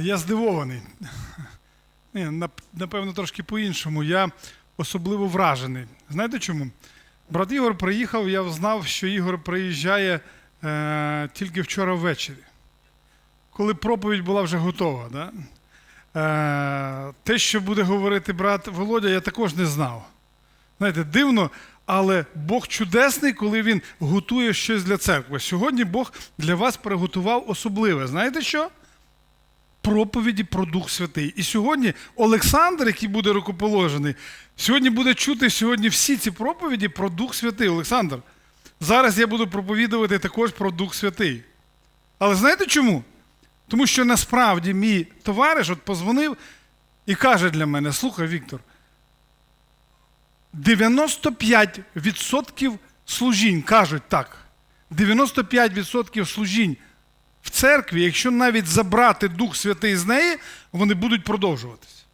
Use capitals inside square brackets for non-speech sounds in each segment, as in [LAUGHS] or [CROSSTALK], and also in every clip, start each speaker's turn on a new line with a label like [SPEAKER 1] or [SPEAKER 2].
[SPEAKER 1] Я здивований. Напевно, трошки по-іншому. Я особливо вражений. Знаєте чому? Брат Ігор приїхав, я знав, що Ігор приїжджає е, тільки вчора ввечері, коли проповідь була вже готова. Да? Е, те, що буде говорити брат Володя, я також не знав. Знаєте, дивно, але Бог чудесний, коли він готує щось для церкви. Сьогодні Бог для вас приготував особливе. Знаєте що? Проповіді про Дух Святий. І сьогодні Олександр, який буде рукоположений, сьогодні буде чути сьогодні всі ці проповіді про Дух Святий. Олександр, зараз я буду проповідувати також про Дух Святий. Але знаєте чому? Тому що насправді мій товариш от позвонив і каже для мене: слухай, Віктор, 95% служінь кажуть так. 95% служінь в церкві, якщо навіть забрати Дух Святий з неї, вони будуть продовжуватись.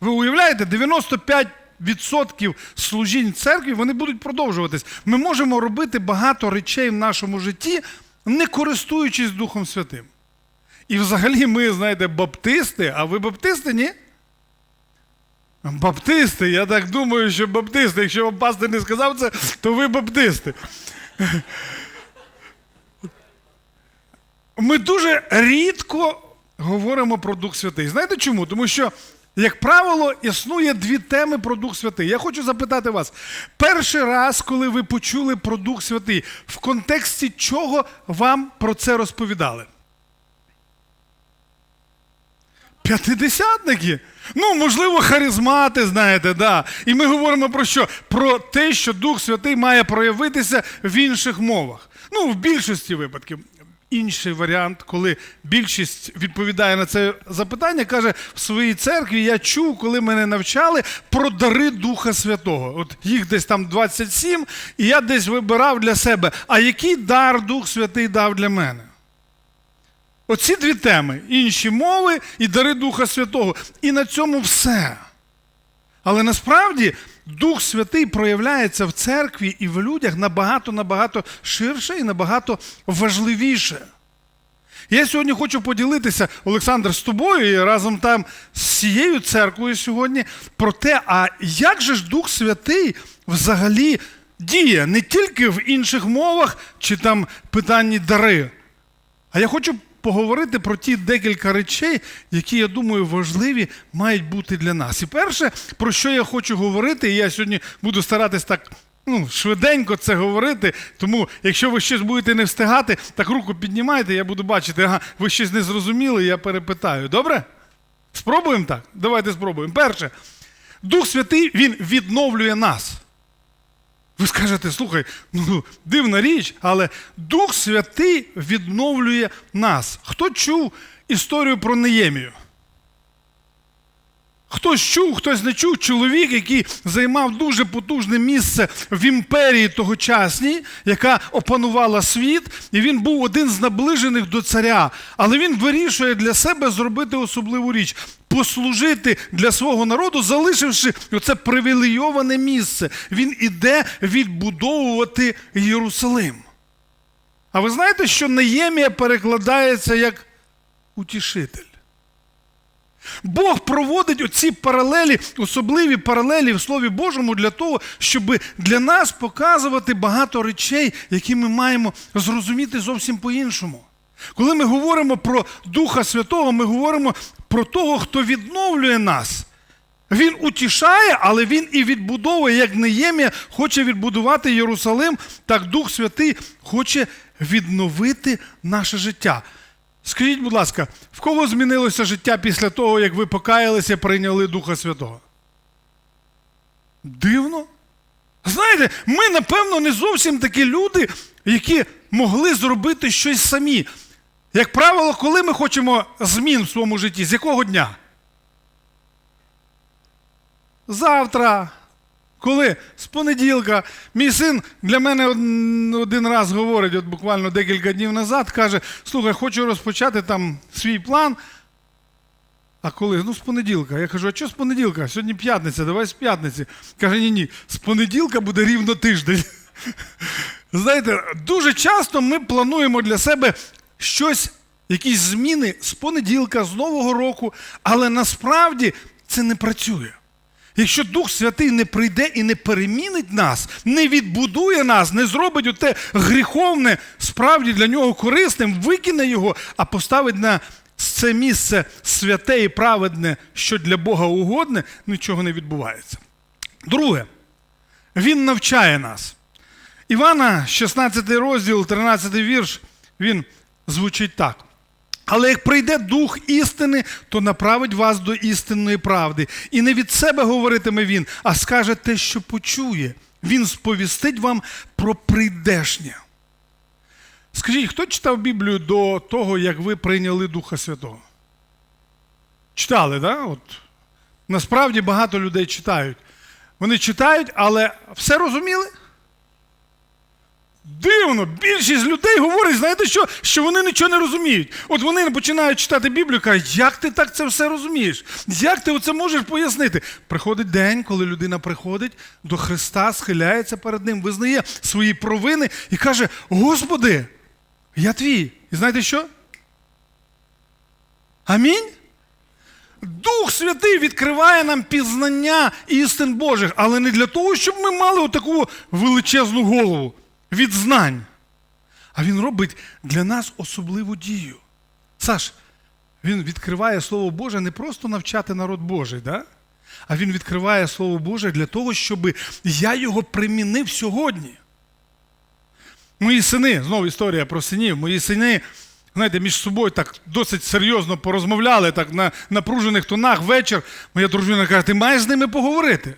[SPEAKER 1] Ви уявляєте, 95% служінь церкві вони будуть продовжуватись. Ми можемо робити багато речей в нашому житті, не користуючись Духом Святим. І взагалі ми, знаєте, баптисти, а ви баптисти, ні? Баптисти, я так думаю, що баптисти. Якщо вам пастор не сказав це, то ви баптисти. Ми дуже рідко говоримо про Дух Святий. Знаєте чому? Тому що, як правило, існує дві теми про Дух Святий. Я хочу запитати вас: перший раз, коли ви почули про Дух Святий, в контексті чого вам про це розповідали? П'ятидесятники? Ну, можливо, харизмати, знаєте, да. І ми говоримо про що? Про те, що Дух Святий має проявитися в інших мовах. Ну, в більшості випадків. Інший варіант, коли більшість відповідає на це запитання, каже: в своїй церкві я чув, коли мене навчали про дари Духа Святого. От їх десь там 27, і я десь вибирав для себе, а який дар Дух Святий дав для мене? Оці дві теми: інші мови і дари Духа Святого. І на цьому все. Але насправді Дух Святий проявляється в церкві і в людях набагато набагато ширше і набагато важливіше. Я сьогодні хочу поділитися, Олександр, з тобою і разом там з цією церквою сьогодні про те, а як же ж Дух Святий взагалі діє не тільки в інших мовах чи там питанні дари. А я хочу поговорити про ті декілька речей, які, я думаю, важливі мають бути для нас. І перше, про що я хочу говорити, і я сьогодні буду старатись так ну, швиденько це говорити. Тому, якщо ви щось будете не встигати, так руку піднімайте, я буду бачити, ага, ви щось не зрозуміли, я перепитаю. Добре? Спробуємо так? Давайте спробуємо. Перше, Дух Святий Він відновлює нас. Ви скажете, слухай, ну дивна річ, але Дух Святий відновлює нас. Хто чув історію про Неємію? Хтось чув, хтось не чув чоловік, який займав дуже потужне місце в імперії тогочасній, яка опанувала світ, і він був один з наближених до царя. Але він вирішує для себе зробити особливу річ послужити для свого народу, залишивши оце привілейоване місце. Він іде відбудовувати Єрусалим. А ви знаєте, що Неємія перекладається як утішитель? Бог проводить оці паралелі, особливі паралелі в Слові Божому для того, щоб для нас показувати багато речей, які ми маємо зрозуміти зовсім по-іншому. Коли ми говоримо про Духа Святого, ми говоримо про того, хто відновлює нас. Він утішає, але він і відбудовує, як Неємія хоче відбудувати Єрусалим, так Дух Святий хоче відновити наше життя. Скажіть, будь ласка, в кого змінилося життя після того, як ви покаялися і прийняли Духа Святого? Дивно. Знаєте, ми, напевно, не зовсім такі люди, які могли зробити щось самі. Як правило, коли ми хочемо змін в своєму житті, з якого дня? Завтра. Коли? З понеділка. Мій син для мене один раз говорить, от буквально декілька днів назад, каже: слухай, хочу розпочати там свій план. А коли? Ну, з понеділка. Я кажу, а що з понеділка? Сьогодні п'ятниця, давай з п'ятниці. Каже, ні, ні, з понеділка буде рівно тиждень. [LAUGHS] Знаєте, дуже часто ми плануємо для себе щось якісь зміни з понеділка, з Нового року, але насправді це не працює. Якщо Дух Святий не прийде і не перемінить нас, не відбудує нас, не зробить оте гріховне, справді для нього корисним, викине його, а поставить на це місце святе і праведне, що для Бога угодне, нічого не відбувається. Друге, він навчає нас. Івана, 16 розділ, 13 вірш, він звучить так. Але як прийде дух істини, то направить вас до істинної правди. І не від себе говоритиме він, а скаже те, що почує. Він сповістить вам про прийдешнє. Скажіть, хто читав Біблію до того, як ви прийняли Духа Святого? Читали? Да? От. Насправді багато людей читають. Вони читають, але все розуміли? Дивно, більшість людей говорить, знаєте що? Що вони нічого не розуміють. От вони починають читати Біблію кажуть, як ти так це все розумієш? Як ти оце можеш пояснити? Приходить день, коли людина приходить до Христа, схиляється перед Ним, визнає свої провини і каже: Господи, я твій. І знаєте що? Амінь. Дух Святий відкриває нам пізнання істин Божих, але не для того, щоб ми мали отаку величезну голову від знань. А він робить для нас особливу дію. Саш, він відкриває Слово Боже не просто навчати народ Божий, да? а він відкриває Слово Боже для того, щоб я його примінив сьогодні. Мої сини, знову історія про синів, мої сини, знаєте, між собою так досить серйозно порозмовляли, так на напружених тонах вечір. Моя дружина каже, ти маєш з ними поговорити.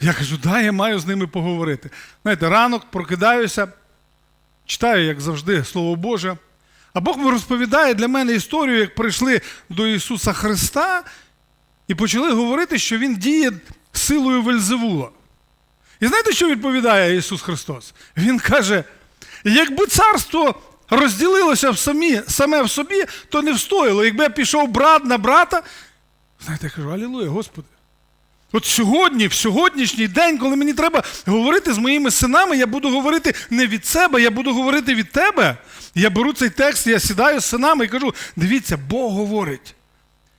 [SPEAKER 1] Я кажу, да, я маю з ними поговорити. Знаєте, ранок прокидаюся, читаю, як завжди, Слово Боже. А Бог розповідає для мене історію, як прийшли до Ісуса Христа і почали говорити, що Він діє силою Вельзевула. І знаєте, що відповідає Ісус Христос? Він каже: якби царство розділилося в самі, саме в собі, то не встояло. Якби я пішов брат на брата, знаєте, я кажу, Алілуя, Господи. От сьогодні, в сьогоднішній день, коли мені треба говорити з моїми синами, я буду говорити не від себе, я буду говорити від тебе. Я беру цей текст, я сідаю з синами і кажу: дивіться, Бог говорить.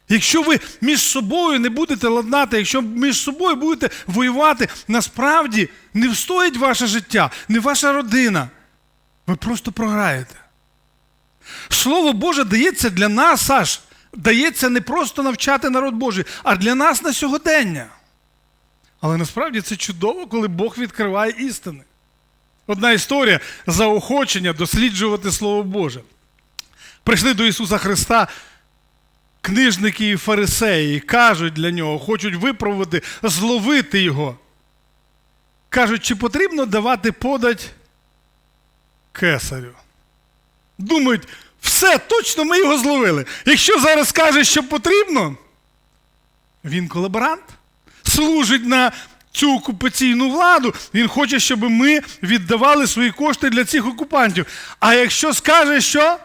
[SPEAKER 1] Якщо ви між собою не будете ладнати, якщо між собою будете воювати, насправді не встоїть ваше життя, не ваша родина. Ви просто програєте. Слово Боже дається для нас, Саш, дається не просто навчати народ Божий, а для нас на сьогодення. Але насправді це чудово, коли Бог відкриває істини. Одна історія заохочення досліджувати Слово Боже. Прийшли до Ісуса Христа книжники і фарисеї, кажуть для нього, хочуть випробувати, зловити його. Кажуть, чи потрібно давати подать кесарю? Думають, все, точно ми його зловили. Якщо зараз скаже, що потрібно, він колаборант, служить на цю окупаційну владу, він хоче, щоб ми віддавали свої кошти для цих окупантів. А якщо скаже, що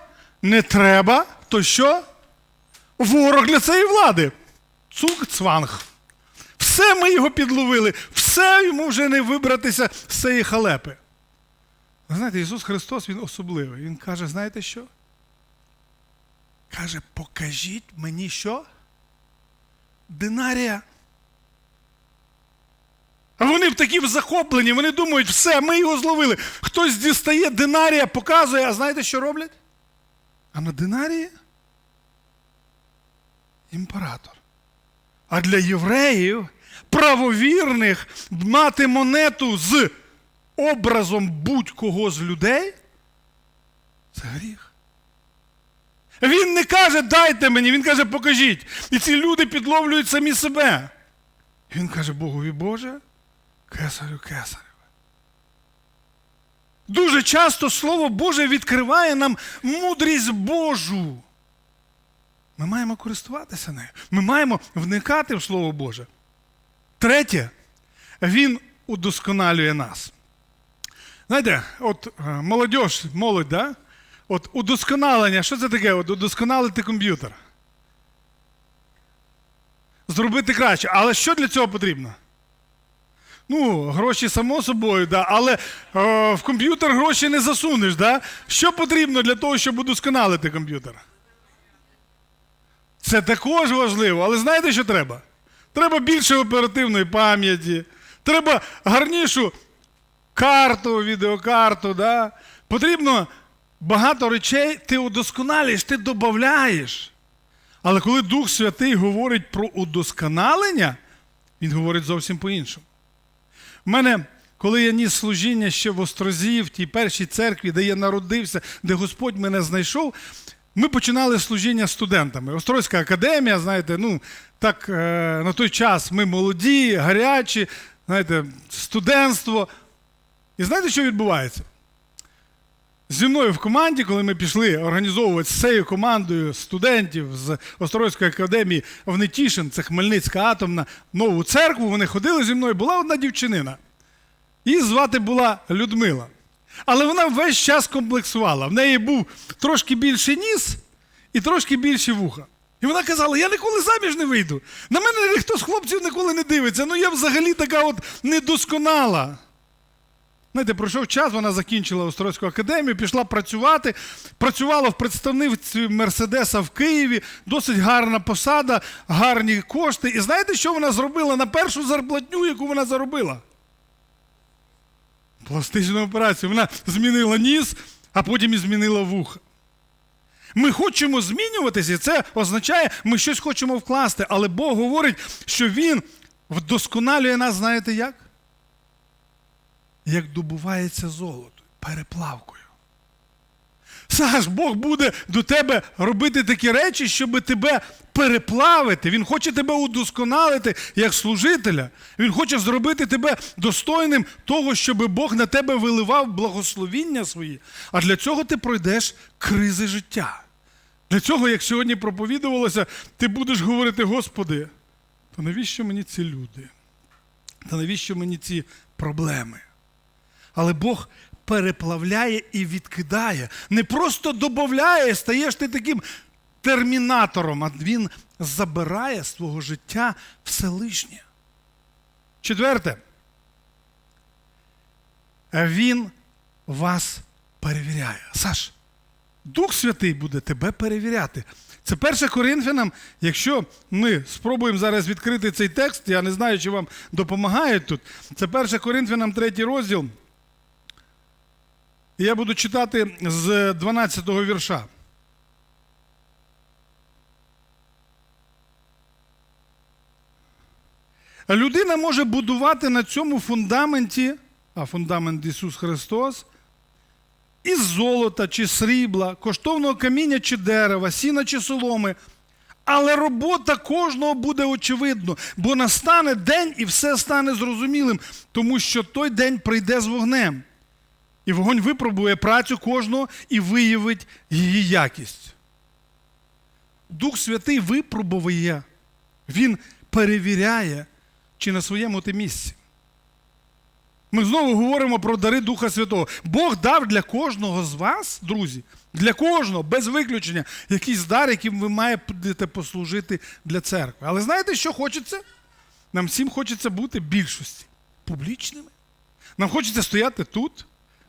[SPEAKER 1] не треба, то що? Ворог для цієї влади. Цук цванг. Все ми його підловили, все йому вже не вибратися з цієї халепи. Знаєте, Ісус Христос, Він особливий. Він каже, знаєте що? Каже, покажіть мені що? Динарія. Вони в такі захоплені, вони думають, все, ми його зловили. Хтось дістає динарія, показує, а знаєте, що роблять? А на динарії імператор. А для євреїв, правовірних, мати монету з образом будь-кого з людей це гріх. Він не каже, дайте мені, він каже, покажіть. І ці люди підловлюють самі себе. Він каже, Богові Боже, кесарю кесарю. Дуже часто Слово Боже відкриває нам мудрість Божу. Ми маємо користуватися нею. Ми маємо вникати в Слово Боже. Третє, Він удосконалює нас. Знаєте, от е, молодь, молодь, да? От удосконалення, що це таке? От удосконалити комп'ютер. Зробити краще. Але що для цього потрібно? Ну, гроші само собою, да, але е, в комп'ютер гроші не засунеш. Да? Що потрібно для того, щоб удосконалити комп'ютер? Це також важливо, але знаєте, що треба? Треба більше оперативної пам'яті, треба гарнішу карту, відеокарту. Да? Потрібно багато речей, ти удосконалюєш, ти додаєш. Але коли Дух Святий говорить про удосконалення, він говорить зовсім по-іншому. У мене, коли я ніс служіння ще в Острозі, в тій першій церкві, де я народився, де Господь мене знайшов, ми починали служіння студентами. Острозька академія, знаєте, ну так е, на той час ми молоді, гарячі, знаєте, студентство. І знаєте, що відбувається? Зі мною в команді, коли ми пішли організовувати з цією командою студентів з Острозької академії в Нетішин, це Хмельницька атомна, нову церкву, вони ходили зі мною, була одна дівчинина. Її звати була Людмила. Але вона весь час комплексувала. В неї був трошки більший ніс і трошки більші вуха. І вона казала: я ніколи заміж не вийду. На мене ніхто з хлопців ніколи не дивиться. Ну я взагалі така от недосконала. Знаєте, пройшов час, вона закінчила Острозьку академію, пішла працювати. Працювала в представництві Мерседеса в Києві, досить гарна посада, гарні кошти. І знаєте, що вона зробила на першу зарплатню, яку вона заробила? Пластичну операцію. Вона змінила ніс, а потім і змінила вуха. Ми хочемо змінюватися, і це означає, ми щось хочемо вкласти. Але Бог говорить, що Він вдосконалює нас, знаєте як? Як добувається золото переплавкою. Саш, Бог буде до тебе робити такі речі, щоб тебе переплавити. Він хоче тебе удосконалити як служителя. Він хоче зробити тебе достойним того, щоб Бог на тебе виливав благословіння свої. А для цього ти пройдеш кризи життя. Для цього, як сьогодні проповідувалося, ти будеш говорити, Господи, то навіщо мені ці люди? Та навіщо мені ці проблеми? Але Бог переплавляє і відкидає. Не просто додає, стаєш ти таким термінатором, а він забирає з твого життя все лишнє. Четверте. Він вас перевіряє. Саш, Дух Святий буде тебе перевіряти. Це 1 Коринфянам, якщо ми спробуємо зараз відкрити цей текст, я не знаю, чи вам допомагає тут. Це 1 Коринфянам 3 розділ. Я буду читати з 12 го вірша. Людина може будувати на цьому фундаменті, а фундамент Ісус Христос, із золота чи срібла, коштовного каміння чи дерева, сіна чи соломи. Але робота кожного буде очевидно, бо настане день і все стане зрозумілим, тому що той день прийде з вогнем. І вогонь випробує працю кожного і виявить її якість. Дух Святий випробує, Він перевіряє, чи на своєму ти місці. Ми знову говоримо про дари Духа Святого. Бог дав для кожного з вас, друзі, для кожного, без виключення, якийсь дар, яким ви маєте послужити для церкви. Але знаєте, що хочеться? Нам всім хочеться бути більшості публічними. Нам хочеться стояти тут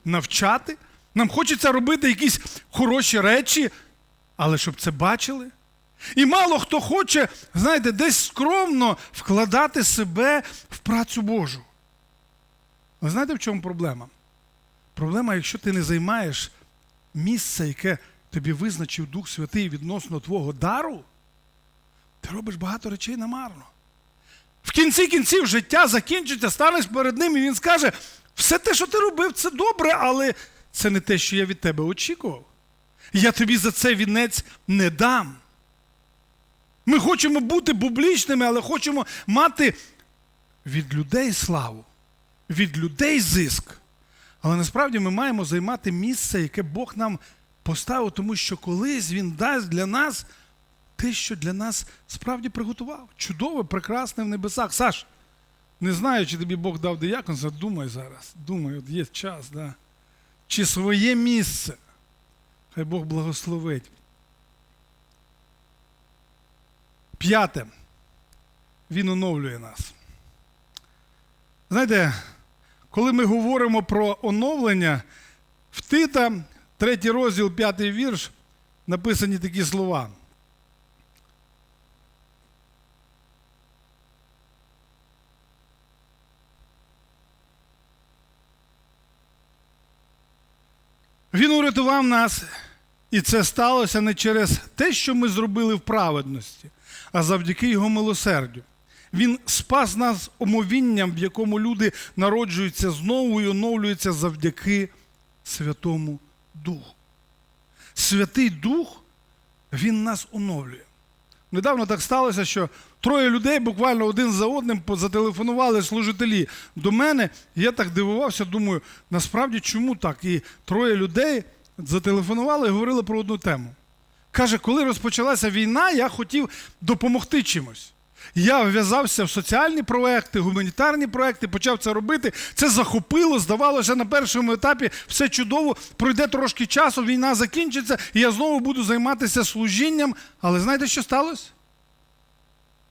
[SPEAKER 1] навчати. Нам хочеться робити якісь хороші речі, але щоб це бачили. І мало хто хоче, знаєте, десь скромно вкладати себе в працю Божу. Ви знаєте, в чому проблема? Проблема, якщо ти не займаєш місце, яке тобі визначив Дух Святий відносно твого дару, ти робиш багато речей намарно. В кінці кінців життя закінчиться, станеш перед ним, і він скаже: все те, що ти робив, це добре, але це не те, що я від тебе очікував. Я тобі за це вінець не дам. Ми хочемо бути публічними, але хочемо мати від людей славу, від людей зиск. Але насправді ми маємо займати місце, яке Бог нам поставив, тому що колись Він дасть для нас те, що для нас справді приготував. Чудове, прекрасне в небесах. Саш, не знаю, чи тобі Бог дав дияконство, думай зараз. Думай, от є час, да. чи своє місце. Хай Бог благословить. П'яте. Він оновлює нас. Знаєте, коли ми говоримо про оновлення, в Тита, третій розділ, п'ятий вірш, написані такі слова. Він урятував нас, і це сталося не через те, що ми зробили в праведності, а завдяки Його милосердю. Він спас нас омовінням, в якому люди народжуються знову і оновлюються завдяки Святому Духу. Святий Дух, Він нас оновлює. Недавно так сталося, що троє людей буквально один за одним зателефонували служителі до мене. Я так дивувався, думаю, насправді чому так? І троє людей зателефонували і говорили про одну тему. Каже, коли розпочалася війна, я хотів допомогти чимось. Я вв'язався в соціальні проекти, гуманітарні проекти, почав це робити. Це захопило, здавалося, на першому етапі все чудово. Пройде трошки часу, війна закінчиться, і я знову буду займатися служінням. Але знаєте, що сталося?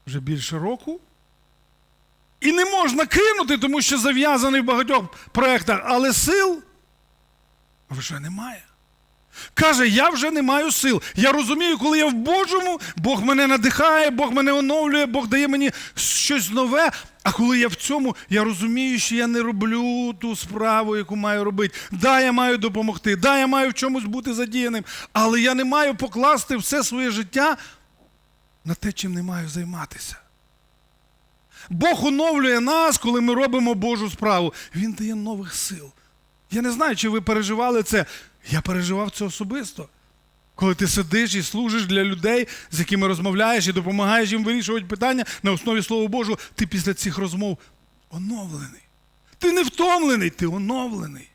[SPEAKER 1] Вже більше року. І не можна кинути, тому що зав'язаний в багатьох проєктах, але сил вже немає. Каже, я вже не маю сил. Я розумію, коли я в Божому, Бог мене надихає, Бог мене оновлює, Бог дає мені щось нове. А коли я в цьому, я розумію, що я не роблю ту справу, яку маю робити. Да, я маю допомогти, да, я маю в чомусь бути задіяним, але я не маю покласти все своє життя на те, чим не маю займатися. Бог оновлює нас, коли ми робимо Божу справу. Він дає нових сил. Я не знаю, чи ви переживали це. Я переживав це особисто. Коли ти сидиш і служиш для людей, з якими розмовляєш і допомагаєш їм вирішувати питання на основі Слова Божого, ти після цих розмов оновлений. Ти не втомлений, ти оновлений.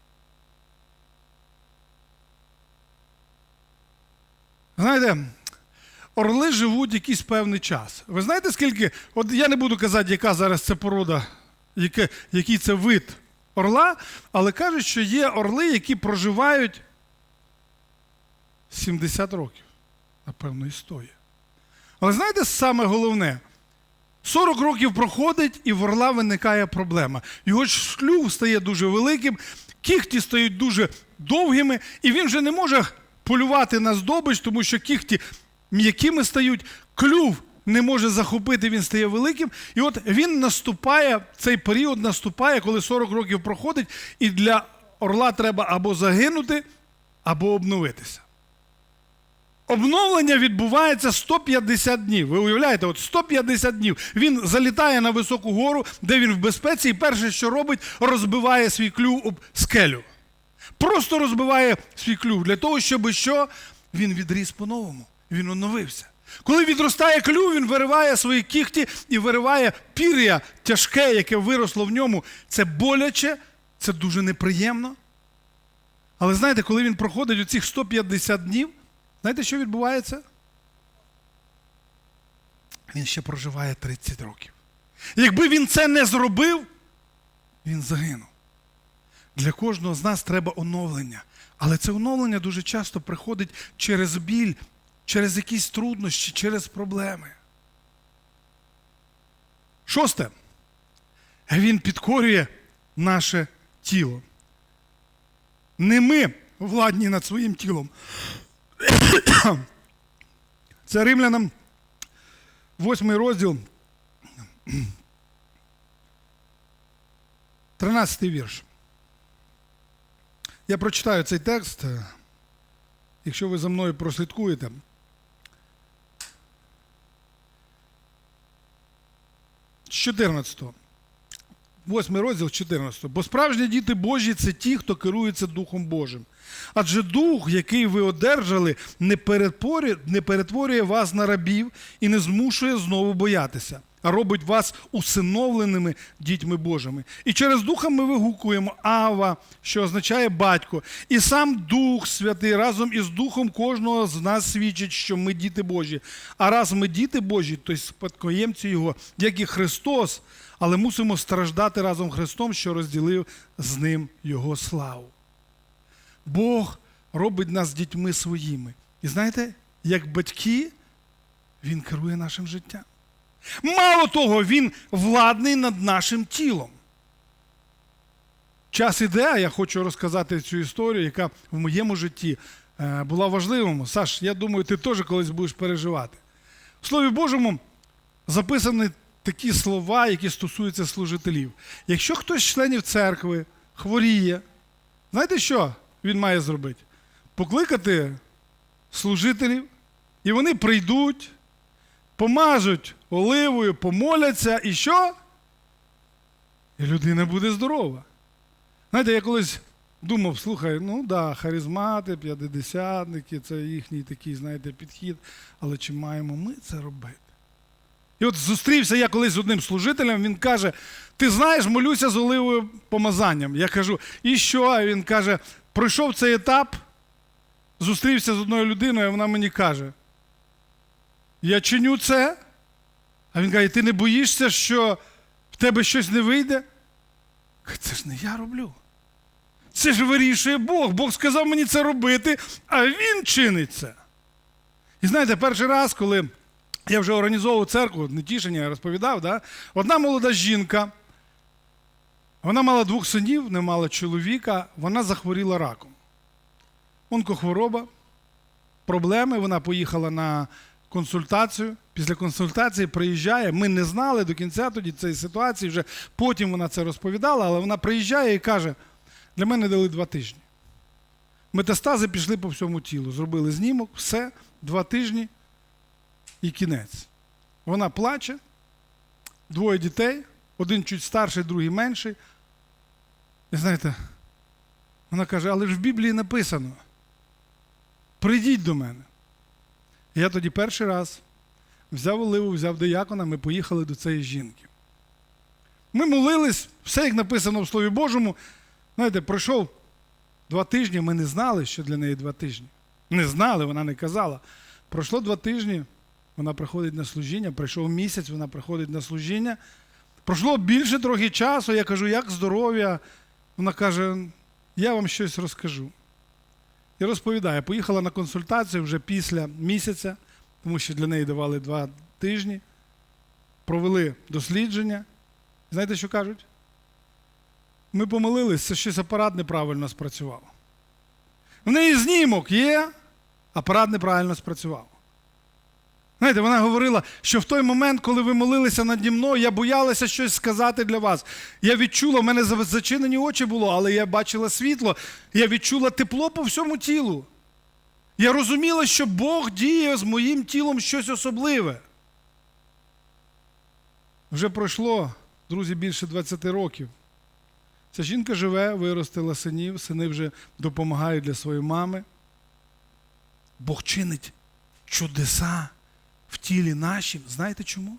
[SPEAKER 1] Знаєте, орли живуть якийсь певний час. Ви знаєте, скільки? От я не буду казати, яка зараз це порода, яке, який це вид орла, але кажуть, що є орли, які проживають 70 років. Напевно, і стоїть. Але знаєте, саме головне, 40 років проходить, і в орла виникає проблема. Його шлюб стає дуже великим, кіхті стають дуже довгими, і він вже не може полювати на здобич, тому що кіхті м'якими стають, клюв не може захопити, він стає великим. І от він наступає, цей період наступає, коли 40 років проходить, і для орла треба або загинути, або обновитися. Обновлення відбувається 150 днів. Ви уявляєте, от 150 днів. Він залітає на високу гору, де він в безпеці, і перше, що робить, розбиває свій клюв об скелю. Просто розбиває свій клюв для того, щоб що? Він відріс по-новому. Він оновився. Коли відростає клюв, він вириває свої кіхті і вириває пір'я тяжке, яке виросло в ньому. Це боляче, це дуже неприємно. Але знаєте, коли він проходить у цих 150 днів, знаєте, що відбувається? Він ще проживає 30 років. Якби він це не зробив, він загинув. Для кожного з нас треба оновлення. Але це оновлення дуже часто приходить через біль, через якісь труднощі, через проблеми. Шосте. Він підкорює наше тіло. Не ми владні над своїм тілом. Це римлянам, восьмий розділ, 13 вірш. Я прочитаю цей текст, якщо ви за мною прослідкуєте. З 14. Восьмий розділ 14. Бо справжні діти Божі це ті, хто керується Духом Божим. Адже Дух, який ви одержали, не перетворює, вас на рабів і не змушує знову боятися, а робить вас усиновленими дітьми Божими. І через Духа ми вигукуємо Ава, що означає батько. І сам Дух Святий разом із Духом кожного з нас свідчить, що ми діти Божі. А раз ми діти Божі, то й спадкоємці Його, як і Христос, але мусимо страждати разом Христом, що розділив з ним Його славу. Бог робить нас дітьми своїми. І знаєте, як батьки, Він керує нашим життям. Мало того, Він владний над нашим тілом. час іде, а я хочу розказати цю історію, яка в моєму житті е, була важливою. Саш, я думаю, ти теж колись будеш переживати. В Слові Божому записані такі слова, які стосуються служителів. Якщо хтось з членів церкви хворіє, знаєте що він має зробити? Покликати служителів, і вони прийдуть, помажуть оливою, помоляться, і що? І людина буде здорова. Знаєте, я колись думав, слухай, ну да, харизмати, п'ятидесятники, це їхній такий, знаєте, підхід. Але чи маємо ми це робити? І от зустрівся я колись з одним служителем, він каже: Ти знаєш, молюся з оливою помазанням. Я кажу, і що? А він каже: пройшов цей етап, зустрівся з одною людиною, а вона мені каже: Я чиню це. А він каже, ти не боїшся, що в тебе щось не вийде? Це ж не я роблю. Це ж вирішує Бог. Бог сказав мені це робити, а він чинить це. І знаєте, перший раз, коли я вже організовував церкву, не тішення, я розповідав, да? одна молода жінка, вона мала двох синів, не мала чоловіка, вона захворіла раком. Онкохвороба, проблеми, вона поїхала на консультацію. Після консультації приїжджає. Ми не знали до кінця тоді цієї ситуації, вже потім вона це розповідала, але вона приїжджає і каже: для мене дали два тижні. Метастази пішли по всьому тілу, зробили знімок, все, два тижні і кінець. Вона плаче, двоє дітей, один чуть старший, другий менший. І знаєте, вона каже, але ж в Біблії написано: прийдіть до мене. Я тоді перший раз взяв оливу, взяв диякона, ми поїхали до цієї жінки. Ми молились, все як написано в Слові Божому. Знаєте, пройшов два тижні, ми не знали, що для неї два тижні. Не знали, вона не казала. Пройшло два тижні, вона приходить на служіння, пройшов місяць, вона приходить на служіння. Пройшло більше трохи часу, я кажу, як здоров'я. Вона каже, я вам щось розкажу. І розповідає, поїхала на консультацію вже після місяця, тому що для неї давали два тижні. Провели дослідження. Знаєте, що кажуть? Ми помилились, це щось апарат неправильно спрацював. В неї знімок є, апарат неправильно спрацював. Знаєте, вона говорила, що в той момент, коли ви молилися наді мною, я боялася щось сказати для вас. Я відчула, в мене зачинені очі було, але я бачила світло, я відчула тепло по всьому тілу. Я розуміла, що Бог діє з моїм тілом щось особливе. Вже пройшло, друзі, більше 20 років. Ця жінка живе, виростила синів, сини вже допомагають для своєї мами. Бог чинить чудеса в тілі нашім. Знаєте чому?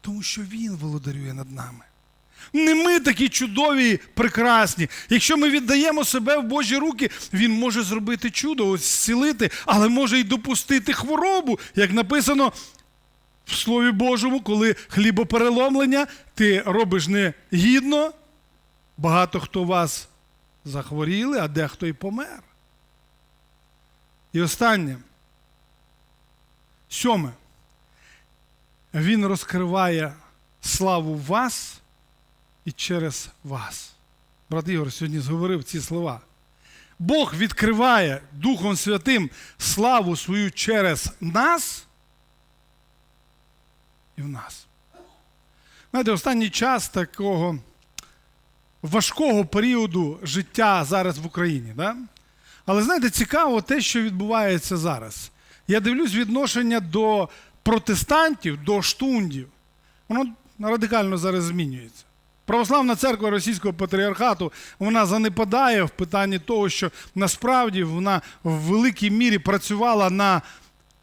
[SPEAKER 1] Тому що Він володарює над нами. Не ми такі чудові, прекрасні. Якщо ми віддаємо себе в Божі руки, Він може зробити чудо, ось зцілити, але може й допустити хворобу, як написано в Слові Божому, коли хлібопереломлення ти робиш не гідно. Багато хто вас захворіли, а дехто й помер. І останнє. Сьоме. Він розкриває славу вас і через вас. Брат Ігор сьогодні зговорив ці слова. Бог відкриває Духом Святим славу свою через нас і в нас. Знаєте, останній час такого важкого періоду життя зараз в Україні. Да? Але знаєте, цікаво те, що відбувається зараз. Я дивлюсь відношення до протестантів, до штундів. Воно радикально зараз змінюється. Православна церква Російського патріархату вона занепадає в питанні того, що насправді вона в великій мірі працювала на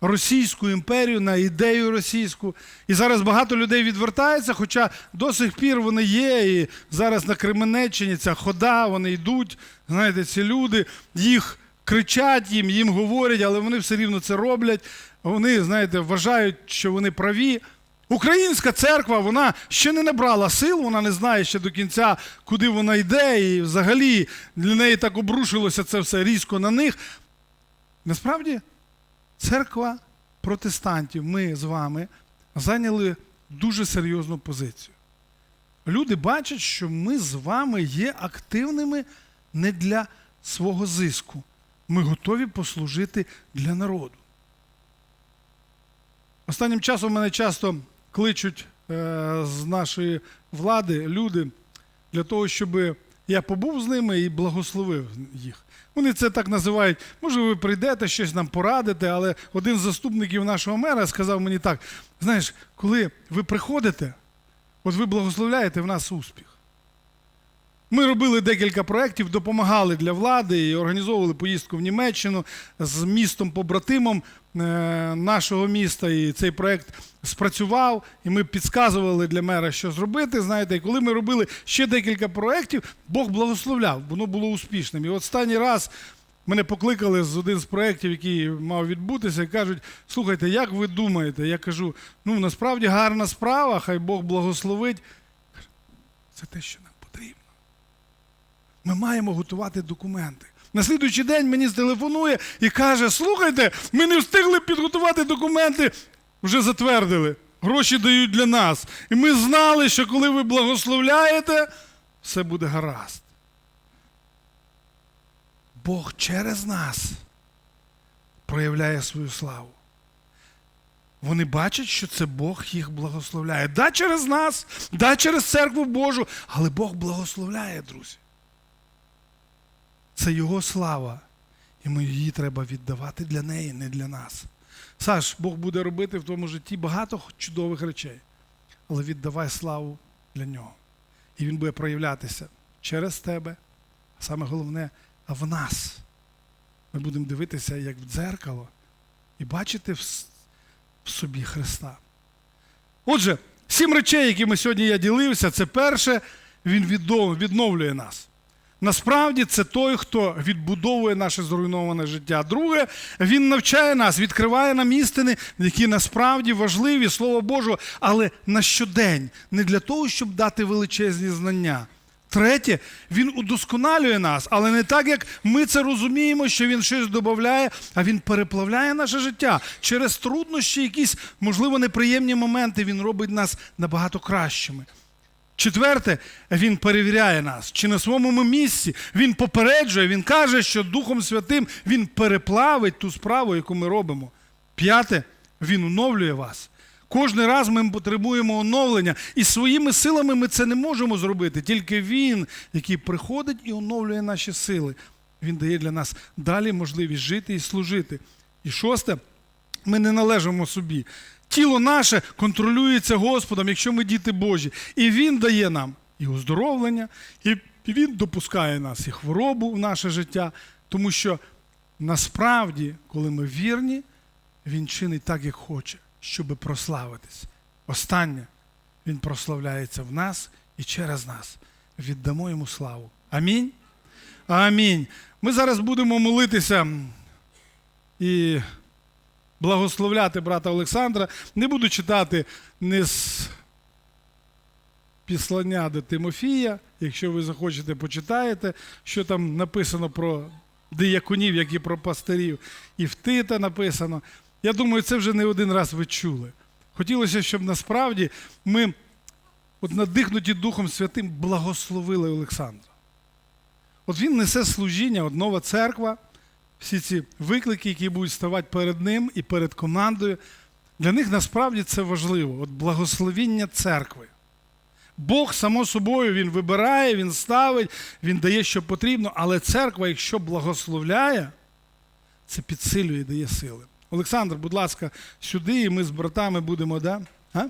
[SPEAKER 1] Російську імперію, на ідею російську. І зараз багато людей відвертається, хоча до сих пір вони є. І зараз на Кременеччині ця хода, вони йдуть. Знаєте, ці люди їх кричать їм, їм говорять, але вони все рівно це роблять. Вони, знаєте, вважають, що вони праві. Українська церква, вона ще не набрала сил, вона не знає ще до кінця, куди вона йде, і взагалі для неї так обрушилося це все різко на них. Насправді, церква протестантів, ми з вами зайняли дуже серйозну позицію. люди бачать, що ми з вами є активними не для свого зиску. Ми готові послужити для народу. Останнім часом мене часто кличуть е, з нашої влади люди для того, щоб я побув з ними і благословив їх. Вони це так називають. Може, ви прийдете, щось нам порадите, але один з заступників нашого мера сказав мені так: знаєш, коли ви приходите, от ви благословляєте в нас успіх. Ми робили декілька проєктів, допомагали для влади і організовували поїздку в Німеччину з містом побратимом е, нашого міста. І цей проєкт спрацював, і ми підказували для мера, що зробити. Знаєте, і коли ми робили ще декілька проєктів, Бог благословляв, воно було успішним. І останній раз мене покликали з один з проєктів, який мав відбутися, і кажуть: слухайте, як ви думаєте? Я кажу: ну насправді гарна справа, хай Бог благословить. Це те, що нам. Ми маємо готувати документи. На слідуючий день мені зтелефонує і каже: слухайте, ми не встигли підготувати документи, вже затвердили. Гроші дають для нас. І ми знали, що коли ви благословляєте, все буде гаразд. Бог через нас проявляє свою славу. Вони бачать, що це Бог їх благословляє. Да, через нас, да, через церкву Божу, але Бог благословляє, друзі. Це Його слава. І ми її треба віддавати для неї, не для нас. Саш, Бог буде робити в твоєму житті багато чудових речей, але віддавай славу для нього. І він буде проявлятися через тебе, а саме головне, в нас. Ми будемо дивитися, як в дзеркало, і бачити в, в собі Христа. Отже, сім речей, які ми сьогодні я ділився, це перше, він відновлює нас. Насправді це той, хто відбудовує наше зруйноване життя. Друге, він навчає нас, відкриває нам істини, які насправді важливі, Слово Боже, але на щодень, не для того, щоб дати величезні знання. Третє, він удосконалює нас, але не так, як ми це розуміємо, що він щось додає, а він переплавляє наше життя. Через труднощі, якісь, можливо, неприємні моменти, він робить нас набагато кращими. Четверте, він перевіряє нас, чи на своєму місці. Він попереджує, він каже, що Духом Святим він переплавить ту справу, яку ми робимо. П'яте, він оновлює вас. Кожний раз ми потребуємо оновлення, і своїми силами ми це не можемо зробити. Тільки він, який приходить і оновлює наші сили. Він дає для нас далі можливість жити і служити. І шосте, ми не належимо собі. Тіло наше контролюється Господом, якщо ми діти Божі. І Він дає нам і оздоровлення, і Він допускає нас і хворобу в наше життя. Тому що насправді, коли ми вірні, Він чинить так, як хоче, щоб прославитись. Останнє, Він прославляється в нас і через нас. Віддамо йому славу. Амінь. Амінь. Ми зараз будемо молитися і благословляти брата Олександра. Не буду читати не з післання до Тимофія. Якщо ви захочете, почитаєте, що там написано про дияконів, як і про пастирів, і в Тита написано. Я думаю, це вже не один раз ви чули. Хотілося, щоб насправді ми, от надихнуті Духом Святим, благословили Олександра. От він несе служіння, от нова церква, всі ці виклики, які будуть ставати перед ним і перед командою. Для них насправді це важливо. От благословіння церкви. Бог, само собою, він вибирає, він ставить, він дає, що потрібно, але церква, якщо благословляє, це підсилює і дає сили. Олександр, будь ласка, сюди, і ми з братами будемо, да? А?